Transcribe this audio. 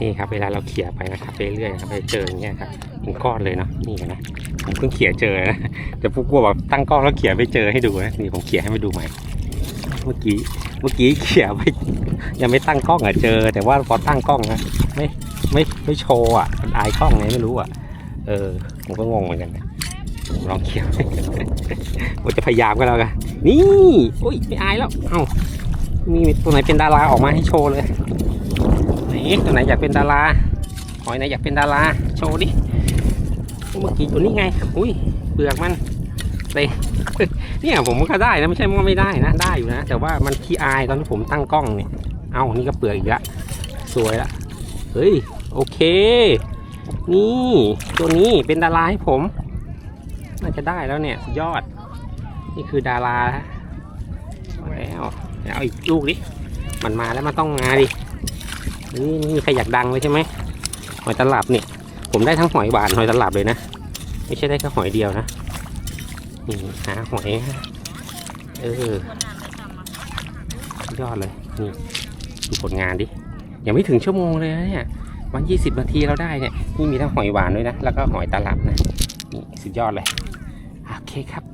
นี่ครับเวลาเราเขี่ยไปนะครับเรื่อยๆครับไปเจออย่างเงี้ยครับเป็นก้อนเลยเนาะนี่นไหมผมเพิ่งเขี่ยเจอนะแต่พวกกลัวแบบตั้งกล้องแล้วเขี่ยไปเจอให้ดูนะนี่ผมเขี่ยให้ไปดูใหม่ เมื่อกี้เมื่อกี้เขี่ยไปยังไม่ตั้งกล้องอะเจอ แต่ว่าพอตั้งกล้องนะไม่ไม่ไม่โชว์อะมันอายกล้องไงไม่รู้อะเออผมก็งงเหมือนกันนะผมลองเขี่ยผมจะพยายามก็แล้วกันนี่อุ้ยไม่อายแล้วเอ้ามีตัวไหนเป็นดาราออกมาให้โชว์เลย ไหนตัวไหนอยากเป็นดาราหอยไหนอยากเป็นดาราโชว์ดิเมื่อกี้ตัวนี้ไง อุ้ยเปลือกมันเต็มเนี่ยผมก็ได้นะไม่ใช่ว่าไม่ได้นะได้อยู่นะแต่ว่ามันขี้อายตอนที่ผมตั้งกล้องเนี่ยเอานี่ก็เปลือกอีกละสวยละเฮ้ยโอเค นี่ตัวนี้เป็นดาราให้ผม น่าจะได้แล้วเนี่ยสุดยอด นี่คือดาราแล้วมาแล้วเอาอีกลูกดิมันมาแล้วมันต้องมาดิ นี่นี่ใครอยากดังเลยใช่ไหมหอยตลับเนี่ย ผมได้ทั้งหอยหวานหอยตลับเลยนะ ไม่ใช่ได้แค่หอยเดียวนะนี่หาหอยเออสุดยอดเลยนี่ดูผลงานดิยังไม่ถึงชั่วโมงเลยนะเนี่ยวันยี่สิบนาทีเราได้เนี่ยนี่มีทั้งหอยหวานด้วยนะแล้วก็หอยตลับนะนี่สุดยอดเลยโอเคครับ